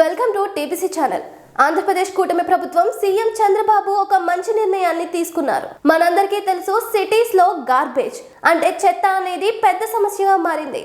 Welcome to TBC channel. Andhra Pradesh కూటమి ప్రభుత్వం CM Chandrababu ఒక మంచి నిర్ణయాన్ని తీసుకున్నారు. మనందరికీ తెలుసు సిటీస్లో గార్బేజ్ అంటే చెత్త అనేది పెద్ద సమస్యగా మారింది.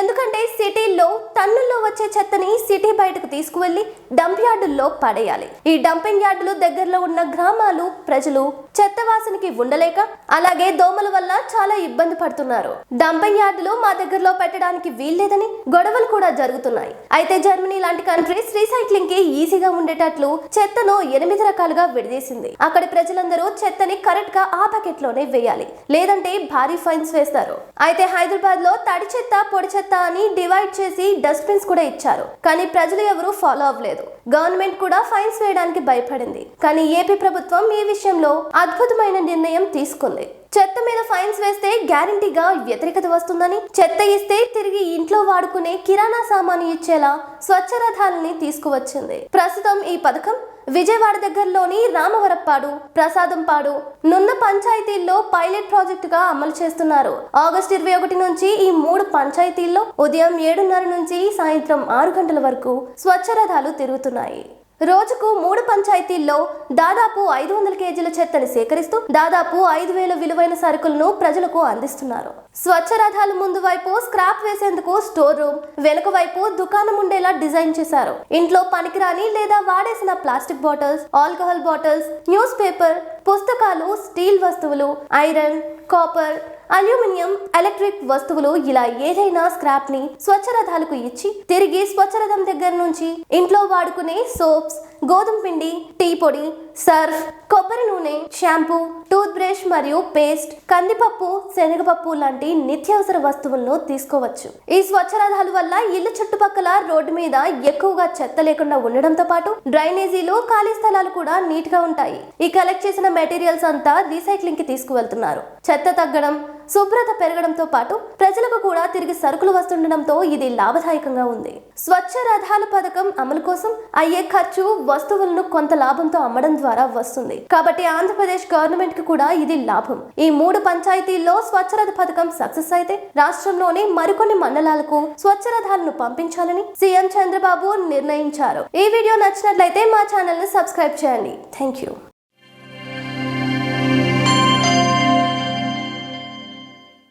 ఎందుకంటే సిటీల్లో టన్నుల్లో వచ్చే చెత్తని సిటీ బయటకు తీసుకువెళ్ళి డంప్ యార్డుల్లో పడేయాలి. ఈ డంపింగ్ యార్డులు దగ్గరలో ఉన్న గ్రామాలు ప్రజలు చెత్త వాసనకి ఉండలేక అలాగే దోమల వల్ల చాలా ఇబ్బంది పడుతున్నారు. డంపింగ్ యార్డులు మా దగ్గరలో పెట్టడానికి వీల్లేదని గొడవలు కూడా జరుగుతున్నాయి. అయితే జర్మనీ లాంటి కంట్రీస్ రీసైక్లింగ్కి ఈజీగా ఉండేటట్లు చెత్తను ఎనిమిది రకాలుగా విడదీసింది. అక్కడి ప్రజలందరూ చెత్తని కరెక్ట్గా ఆ బకెట్లోనే వేయాలి. లేదంటే భారీ ఫైన్స్ వేస్తారు. అయితే హైదరాబాద్లో తడి చెత్త పొడి చెత్త అని డివైడ్ చేసి డస్ట్బిన్స్ కూడా ఇచ్చారు. కానీ ప్రజలు ఎవరు ఫాలో అవ్వలేదు. గవర్నమెంట్ కూడా ఫైన్స్ వేయడానికి భయపడింది. కానీ ఏపీ ప్రభుత్వం ఈ విషయంలో అద్భుతమైన నిర్ణయం తీసుకుంది. చెత్త మీద ఫైన్స్ వేస్తే గ్యారంటీగా వ్యతిరేకత వస్తుందని చెత్త ఇస్తే తిరిగి ఇంట్లో వాడుకునే కిరాణా సామాను ఇచ్చేలా స్వచ్ఛరథాలని తీసుకువచ్చింది. ప్రస్తుతం ఈ పథకం విజయవాడ దగ్గరలోని రామవరప్పాడు ప్రసాదంపాడు నున్న పంచాయతీల్లో పైలట్ ప్రాజెక్టుగా అమలు చేస్తున్నారు. ఆగస్టు ఇరవై ఒకటి నుంచి ఈ మూడు పంచాయతీల్లో ఉదయం ఏడున్నర నుంచి సాయంత్రం ఆరు గంటల వరకు స్వచ్ఛ రథాలు తిరుగుతున్నాయి. రోజుకు మూడు పంచాయతీల్లో దాదాపు ఐదు వందల కేజీల చెత్తని సేకరిస్తూ దాదాపు ఐదు వేల విలువైన సరుకులను ప్రజలకు అందిస్తున్నారు. స్వచ్ఛ రథాలు ముందు వైపు స్క్రాప్ వేసేందుకు స్టోర్ రూమ్ వెనుక వైపు దుకాణం ఉండేలా డిజైన్ చేశారు. ఇంట్లో పనికిరాని లేదా వాడేసిన plastic bottles alcohol bottles news paper పుస్తకాలు స్టీల్ వస్తువులు ఐరన్ కాపర్ అల్యూమినియం ఎలక్ట్రిక్ వస్తువులు ఇలా ఏదైనా స్క్రాప్ని స్వచ్ఛ రథాలకు ఇచ్చి తిరిగి స్వచ్ఛ రథం దగ్గర నుంచి ఇంట్లో వాడుకునే సోప్స్ గోధుమ పిండి టీ పొడి సర్ఫ్ కొబ్బరి నూనె షాంపూ టూత్ బ్రష్ మరియు పేస్ట్ కందిపప్పు శనగపప్పు లాంటి నిత్యావసర వస్తువులను తీసుకోవచ్చు. ఈ స్వచ్ఛరథాల వల్ల ఇల్లు చుట్టుపక్కల రోడ్డు మీద ఎక్కువగా చెత్త లేకుండా ఉండడంతో పాటు డ్రైనేజీలు ఖాళీ స్థలాలు కూడా నీట్గా ఉంటాయి. ఈ కలెక్ట్ చేసిన మెటీరియల్స్ అంతా రీసైక్లింగ్కి తీసుకువెళ్తున్నారు. చెత్త తగ్గడం శుభ్రత పెరగడంతో పాటు ప్రజలకు కూడా తిరిగి సరుకులు వస్తుండడంతో ఇది లాభదాయకంగా ఉంది. స్వచ్ఛ రథాల పథకం అమలు కోసం అయ్యే ఖర్చు వస్తువులను కొంత లాభంతో అమ్మడం ద్వారా వస్తుంది. కాబట్టి ఆంధ్రప్రదేశ్ గవర్నమెంట్కి కూడా ఇది లాభం. ఈ మూడు పంచాయతీల్లో స్వచ్ఛ రథ పథకం సక్సెస్ అయితే రాష్ట్రంలోని మరికొన్ని మండలాలకు స్వచ్ఛ రథాలను పంపించాలని సీఎం చంద్రబాబు నిర్ణయించారు. ఈ వీడియో నచ్చినట్లయితే మా ఛానల్ని సబ్స్క్రైబ్ చేయండి. Thank you